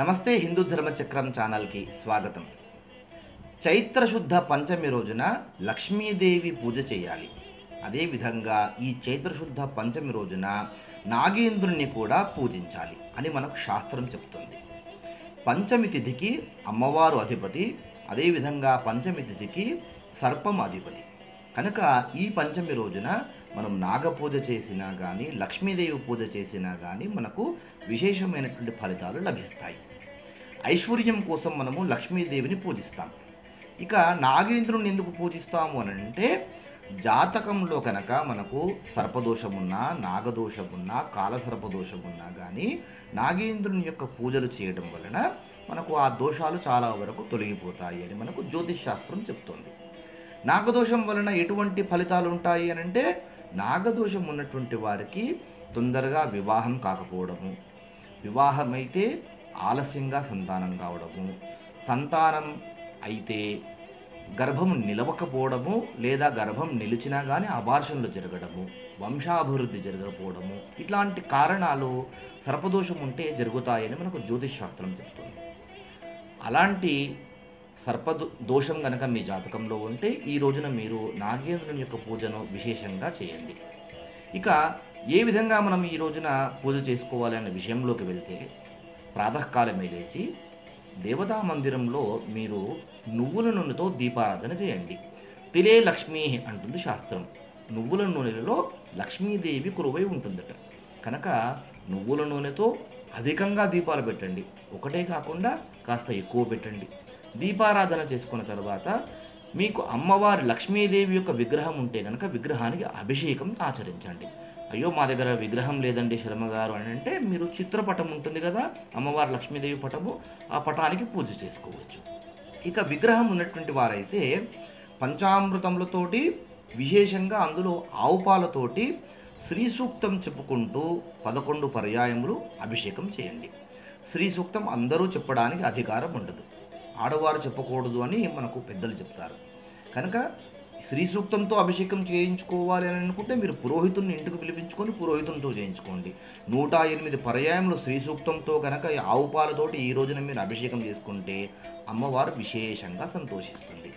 నమస్తే హిందూ ధర్మ చక్రం ఛానల్కి స్వాగతం. చైత్రశుద్ధ పంచమి రోజున లక్ష్మీదేవి పూజ చేయాలి. అదేవిధంగా ఈ చైత్రశుద్ధ పంచమి రోజున నాగేంద్రుణ్ణి కూడా పూజించాలి అని మనకు శాస్త్రం చెప్తుంది పంచమి తిథికి అమ్మవారు అధిపతి అదేవిధంగా పంచమి తిథికి సర్పం అధిపతి. కనుక ఈ పంచమి రోజున మనం నాగ పూజ చేసినా కానీ లక్ష్మీదేవి పూజ చేసినా కానీ మనకు విశేషమైనటువంటి ఫలితాలు లభిస్తాయి. ఐశ్వర్యం కోసం మనము లక్ష్మీదేవిని పూజిస్తాం. ఇక నాగేంద్రుని ఎందుకు పూజిస్తాము అని అంటే జాతకంలో కనుక మనకు సర్పదోషమున్నా నాగదోషమున్నా కాలసర్పదోషమున్నా కానీ నాగేంద్రుని యొక్క పూజలు చేయడం వలన మనకు ఆ దోషాలు చాలా వరకు తొలగిపోతాయి అని మనకు జ్యోతిష్ శాస్త్రం చెప్తోంది. నాగదోషం వలన ఎటువంటి ఫలితాలు ఉంటాయి అని అంటే నాగదోషం ఉన్నటువంటి వారికి తొందరగా వివాహం కాకపోవడము. వివాహమైతే ఆలస్యంగా సంతానం కావడము. సంతానం అయితే గర్భం నిలవకపోవడము లేదా గర్భం నిలిచినా కానీ అబార్షన్లు జరగడము వంశాభివృద్ధి జరగకపోవడము ఇట్లాంటి కారణాలు సర్పదోషం ఉంటే జరుగుతాయని మనకు జ్యోతిష్ శాస్త్రం చెప్తుంది. అలాంటి సర్ప దోషం కనుక మీ జాతకంలో ఉంటే ఈ రోజున మీరు నాగేంద్రుని యొక్క పూజను విశేషంగా చేయండి. ఇక ఏ విధంగా మనం ఈ రోజున పూజ చేసుకోవాలి అనే విషయంలోకి వెళ్తే ప్రాతకాలమే లేచి దేవతా మందిరంలో మీరు నువ్వుల నూనెతో దీపారాధన చేయండి. తిలే లక్ష్మీ అంటుంది శాస్త్రం. నువ్వుల నూనెలలో లక్ష్మీదేవి కురువై ఉంటుందట. కనుక నువ్వుల నూనెతో అధికంగా దీపాలు పెట్టండి. ఒకటే కాకుండా కాస్త ఎక్కువ పెట్టండి. దీపారాధన చేసుకున్న తర్వాత మీకు అమ్మవారి లక్ష్మీదేవి యొక్క విగ్రహం ఉంటే కనుక విగ్రహానికి అభిషేకం ఆచరించండి. అయ్యో మా దగ్గర విగ్రహం లేదండి శర్మ గారు అని అంటే మీరు చిత్రపటం ఉంటుంది కదా అమ్మవారి లక్ష్మీదేవి పటము ఆ పటానికి పూజ చేసుకోవచ్చు. ఇక విగ్రహం ఉన్నటువంటి వారైతే పంచామృతములతోటి విశేషంగా అందులో ఆవు పాలతోటి శ్రీ సూక్తం చెప్పుకుంటూ పదకొండు పర్యాయములు అభిషేకం చేయండి. శ్రీ సూక్తం అందరూ చెప్పడానికి అధికారం ఉండదు. ఆడవారు చెప్పకూడదు అని మనకు పెద్దలు చెప్తారు. కనుక శ్రీ సూక్తంతో అభిషేకం చేయించుకోవాలి అని అనుకుంటే మీరు పురోహితుడిని ఇంటికి పిలిపించుకొని పురోహితునితో చేయించుకోండి. నూట ఎనిమిది పర్యాయంలో శ్రీ సూక్తంతో కనుక ఈ ఆవు పాలతోటి ఈ రోజున మీరు అభిషేకం చేసుకుంటే అమ్మవారు విశేషంగా సంతోషిస్తుంది.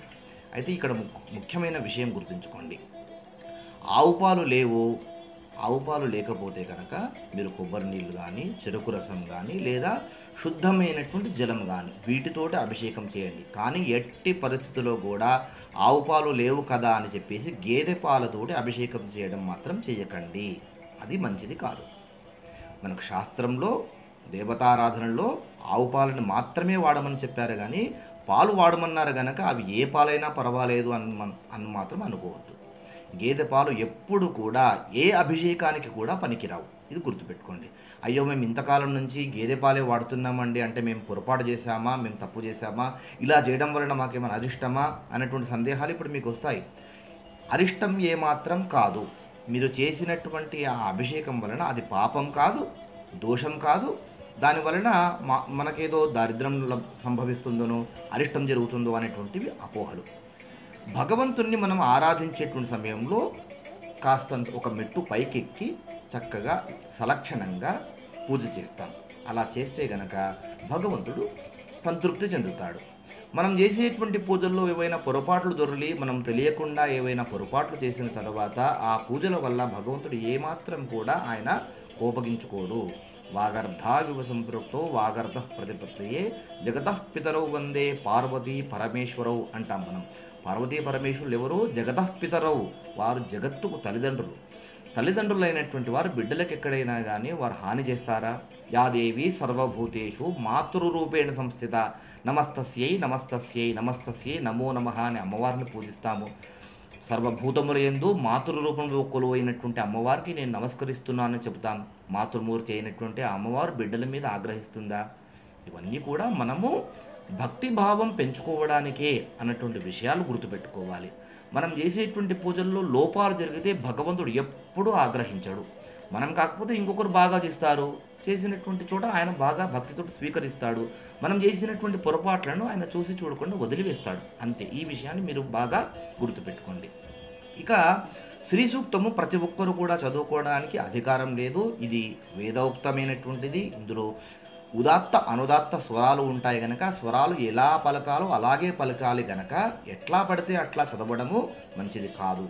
అయితే ఇక్కడ ము- ముఖ్యమైన విషయం గుర్తుంచుకోండి. ఆవు పాలు లేవు ఆవు పాలు లేకపోతే కనుక మీరు కొబ్బరి నీళ్ళు కానీ చెరుకు రసం కానీ లేదా శుద్ధమైనటువంటి జలం కానీ వీటితోటి అభిషేకం చేయండి. కానీ ఎట్టి పరిస్థితుల్లో కూడా ఆవు పాలు లేవు కదా అని చెప్పేసి గేదె పాలతోటి అభిషేకం చేయడం మాత్రం చేయకండి. అది మంచిది కాదు. మనకు శాస్త్రంలో దేవతారాధనలో ఆవు పాలను మాత్రమే వాడమని చెప్పారు కానీ పాలు వాడమన్నారు కనుక అవి ఏ పాలైనా పర్వాలేదు అని అని మాత్రం అనుకోవద్దు. గేదె పాలు ఎప్పుడు కూడా ఏ అభిషేకానికి కూడా పనికిరావు. ఇది గుర్తుపెట్టుకోండి. అయ్యో మేము ఇంతకాలం నుంచి గేదె పాలే వాడుతున్నామండి అంటే మేము పొరపాటు చేశామా మేము తప్పు చేశామా ఇలా చేయడం వలన మాకేమైనా అరిష్టమా అనేటువంటి సందేహాలు ఇప్పుడు మీకు వస్తాయి. అరిష్టం ఏమాత్రం కాదు. మీరు చేసినటువంటి ఆ అభిషేకం వలన అది పాపం కాదు దోషం కాదు. దాని వలన మా మనకేదో దారిద్రం లబ్- సంభవిస్తుందనో అరిష్టం జరుగుతుందో అనేటువంటివి అపోహలు. భగవంతుణ్ణి మనం ఆరాధించేటువంటి సమయంలో కాస్తంత ఒక మెట్టు పైకెక్కి చక్కగా సలక్షణంగా పూజ చేస్తాం. అలా చేస్తే గనక భగవంతుడు సంతృప్తి చెందుతాడు. మనం చేసేటువంటి పూజల్లో ఏవైనా పొరపాట్లు దొరలి మనం తెలియకుండా ఏవైనా పొరపాట్లు చేసిన తర్వాత ఆ పూజల వల్ల భగవంతుడు ఏమాత్రం కూడా ఆయన కోపగించుకోడు. వాగర్ధావివ సంపృక్తో వాగర్ధ ప్రతిపత్తయే జగతః పితరౌ వందే పార్వతీ పరమేశ్వరౌ అంటాం మనం. పార్వతీ పరమేశ్వరులు ఎవరు జగతపితరవు వారు జగత్తుకు తల్లిదండ్రులు. తల్లిదండ్రులైనటువంటి వారు బిడ్డలకు ఎక్కడైనా కానీ వారు హాని చేస్తారా? యాదేవి సర్వభూతేషు మాతృరూపేణ సంస్థిత. నమస్తస్యై నమస్తస్యై నమస్తస్యై నమో నమ అని అమ్మవారిని పూజిస్తాము. సర్వభూతముల ఎందు మాతృరూపంలో కొలువైనటువంటి అమ్మవారికి నేను నమస్కరిస్తున్నానని చెబుతాం మాతృమూర్తి అయినటువంటి అమ్మవారు బిడ్డల మీద ఆగ్రహిస్తుందా? ఇవన్నీ కూడా మనము భక్తి భావం పెంచుకోవడానికే అన్నటువంటి విషయాలు గుర్తుపెట్టుకోవాలి. మనం చేసేటువంటి పూజల్లో లోపాలు జరిగితే భగవంతుడు ఎప్పుడూ ఆగ్రహించడు. మనం కాకపోతే ఇంకొకరు బాగా చేస్తారు. చేసినటువంటి చోట ఆయన బాగా భక్తితో స్వీకరిస్తాడు. మనం చేసినటువంటి పొరపాట్లను ఆయన చూసి చూడకుండా వదిలివేస్తాడు. అంతే. ఈ విషయాన్ని మీరు బాగా గుర్తుపెట్టుకోండి. ఇక శ్రీ సూక్తము ప్రతి ఒక్కరు కూడా చదువుకోవడానికి అధికారం లేదు. ఇది వేదోక్తమైనటువంటిది. ఇందులో ఉదాత్త అనుదాత్త స్వరాలు ఉంటాయి గనక స్వరాలు ఎలా పలకాలో అలాగే పలకాలి గనక ఎట్లా పడితే అట్లా చదవడము మంచిది కాదు.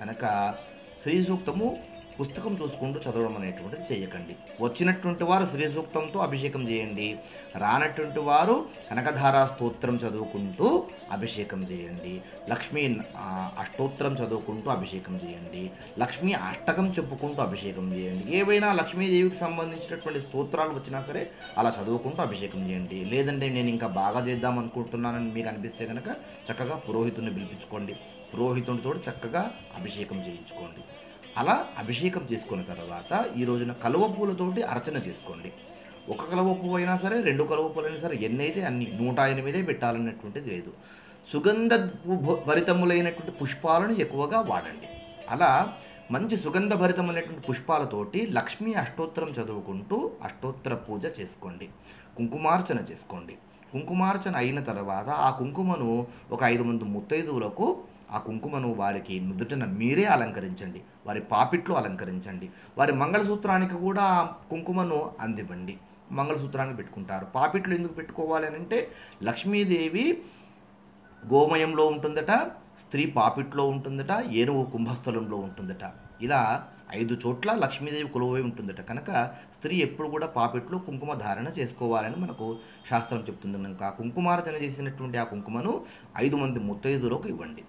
కనుక శ్రీ సూక్తము పుస్తకం చూసుకుంటూ చదవడం అనేటువంటిది చేయకండి. వచ్చినటువంటి వారు సూక్తంతో అభిషేకం చేయండి. రానటువంటి వారు కనకధారా స్తోత్రం చదువుకుంటూ అభిషేకం చేయండి. లక్ష్మీ అష్టోత్తరం చదువుకుంటూ అభిషేకం చేయండి. లక్ష్మీ అష్టకం చెప్పుకుంటూ అభిషేకం చేయండి. ఏవైనా లక్ష్మీదేవికి సంబంధించినటువంటి స్తోత్రాలు వచ్చినా సరే అలా చదువుకుంటూ అభిషేకం చేయండి. లేదంటే నేను ఇంకా బాగా చేద్దాం అనుకుంటున్నానని మీకు అనిపిస్తే కనుక చక్కగా పురోహితుని పిలిపించుకోండి. పురోహితునితో చక్కగా అభిషేకం చేయించుకోండి. అలా అభిషేకం చేసుకున్న తర్వాత ఈ రోజున కలువ పూలతోటి అర్చన చేసుకోండి. ఒక కలువ పువ్వు అయినా సరే రెండు కలువ పువ్వులు అయినా సరే ఎన్నైతే అన్ని నూట ఎనిమిదే పెట్టాలన్నటువంటిది లేదు. సుగంధ భరితములైనటువంటి పుష్పాలను ఎక్కువగా వాడండి. అలా మంచి సుగంధ భరితమైనటువంటి పుష్పాలతోటి లక్ష్మీ అష్టోత్తరం చదువుకుంటూ అష్టోత్తర పూజ చేసుకోండి. కుంకుమార్చన చేసుకోండి. కుంకుమార్చన అయిన తర్వాత ఆ కుంకుమను ఒక ఐదు మంది ముత్తైదువులకు ఆ కుంకుమను వారికి నుదుటిన మీరే అలంకరించండి వారి పాపిట్లో అలంకరించండి. వారి మంగళసూత్రానికి కూడా కుంకుమను అందివ్వండి. మంగళసూత్రాన్ని పెట్టుకుంటారు. పాపిట్లు ఎందుకు పెట్టుకోవాలి అని అంటే లక్ష్మీదేవి గోమయంలో ఉంటుందట స్త్రీ పాపిట్లో ఉంటుందట ఏనుగు కుంభస్థలంలో ఉంటుందట. ఇలా ఐదు చోట్ల లక్ష్మీదేవి కొలువై ఉంటుందట. కనుక స్త్రీ ఎప్పుడు కూడా పాపిట్లో కుంకుమ ధారణ చేసుకోవాలని మనకు శాస్త్రం చెప్తుంది. కనుక ఆ కుంకుమార్చన చేసినటువంటి ఆ కుంకుమను ఐదు మంది ముత్తైదులకు ఇవ్వండి.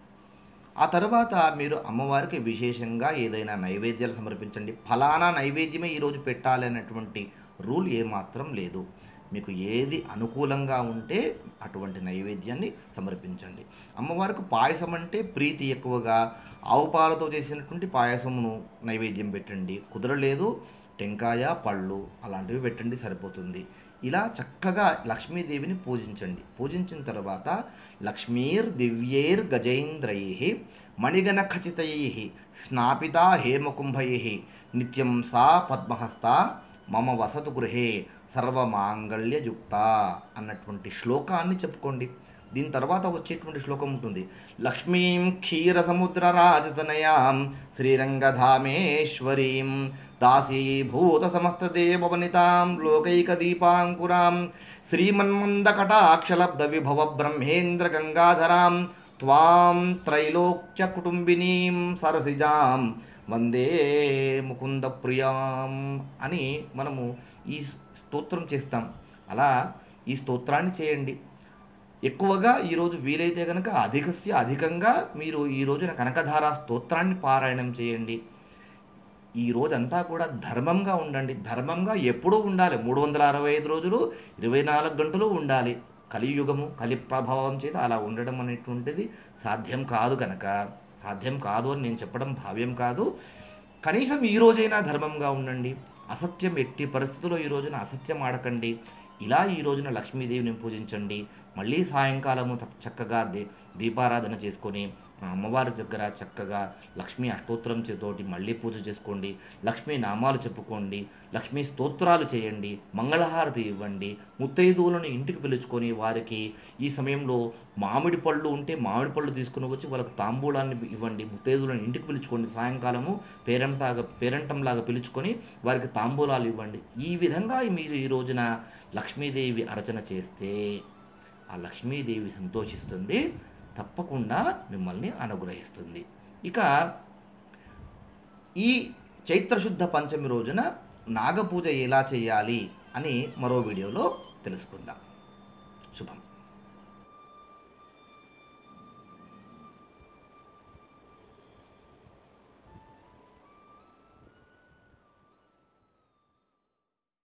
ఆ తర్వాత మీరు అమ్మవారికి విశేషంగా ఏదైనా నైవేద్యాలు సమర్పించండి. ఫలానా నైవేద్యమే ఈరోజు పెట్టాలి అనేటువంటి రూల్ ఏమాత్రం లేదు. మీకు ఏది అనుకూలంగా ఉంటే అటువంటి నైవేద్యాన్ని సమర్పించండి. అమ్మవారికి పాయసం అంటే ప్రీతి ఎక్కువగా. ఆవు పాలతో చేసినటువంటి పాయసమును నైవేద్యం పెట్టండి. కుదరలేదు టెంకాయ పళ్ళు అలాంటివి పెట్టండి సరిపోతుంది. ఇలా చక్కగా లక్ష్మీదేవిని పూజించండి. పూజించిన తర్వాత లక్ష్మీర్ దివ్యైర్ గజేంద్రై మణిగణ ఖచితై స్నాపిత హేమకుంభై నిత్యం సా పద్మహస్త మమ వసతు గృహే సర్వమాంగళ్యయుక్త అన్నటువంటి శ్లోకాన్ని చెప్పుకోండి. దీని తర్వాత వచ్చేటువంటి శ్లోకం ఉంటుంది. లక్ష్మీం క్షీర సముద్ర రాజతనయాం శ్రీరంగధామేశ్వరీం దాసీభూత సమస్త దేవవనితాం లోకైక దీపాంకురాం శ్రీమన్మందకటాక్షలబ్ద విభవ బ్రహ్మేంద్ర గంగాధరాం త్వాం త్రైలోక్య కుటుంబినీం సరసిజాం వందే ముకుంద ప్రియాం అని మనము ఈ స్తోత్రం చేస్తాం. అలా ఈ స్తోత్రాన్ని చేయండి. ఎక్కువగా ఈరోజు వీలైతే కనుక అధికస్య అధికంగా మీరు ఈ రోజున కనకధార స్తోత్రాన్ని పారాయణం చేయండి. ఈ రోజంతా కూడా ధర్మంగా ఉండండి. ధర్మంగా ఎప్పుడూ ఉండాలి. మూడు వందల అరవై ఐదు రోజులు ఇరవై నాలుగు గంటలు ఉండాలి. కలియుగము కలి ప్రభావం చేత అలా ఉండడం అనేటువంటిది సాధ్యం కాదు కనుక సాధ్యం కాదు అని నేను చెప్పడం భావ్యం కాదు. కనీసం ఈ రోజైనా ధర్మంగా ఉండండి. అసత్యం ఎట్టి పరిస్థితుల్లో ఈ రోజున అసత్యం ఆడకండి. ఇలా ఈ రోజున లక్ష్మీదేవిని పూజించండి. మళ్ళీ సాయంకాలము చక్కగా దీ దీపారాధన చేసుకొని అమ్మవారి దగ్గర చక్కగా లక్ష్మీ అష్టోత్తరం తోటి మళ్ళీ పూజ చేసుకోండి లక్ష్మీ నామాలు చెప్పుకోండి లక్ష్మీ స్తోత్రాలు చేయండి మంగళహారతి ఇవ్వండి ముత్తైదువులను ఇంటికి పిలుచుకొని వారికి ఈ సమయంలో మామిడి పళ్ళు ఉంటే మామిడి పళ్ళు తీసుకుని వచ్చి వాళ్ళకి తాంబూలాన్ని ఇవ్వండి ముత్తైదువులను ఇంటికి పిలుచుకోండి సాయంకాలము పేరంటాగా పేరంటంలాగా పిలుచుకొని వారికి తాంబూలాలు ఇవ్వండి. ఈ విధంగా మీరు ఈ రోజున లక్ష్మీదేవి అర్చన చేస్తే ఆ లక్ష్మీదేవి సంతోషిస్తుంది తప్పకుండా మిమ్మల్ని అనుగ్రహిస్తుంది. ఇక ఈ చైత్రశుద్ధ పంచమి రోజున నాగపూజ ఎలా చేయాలి అని మరో వీడియోలో తెలుసుకుందాం. శుభం.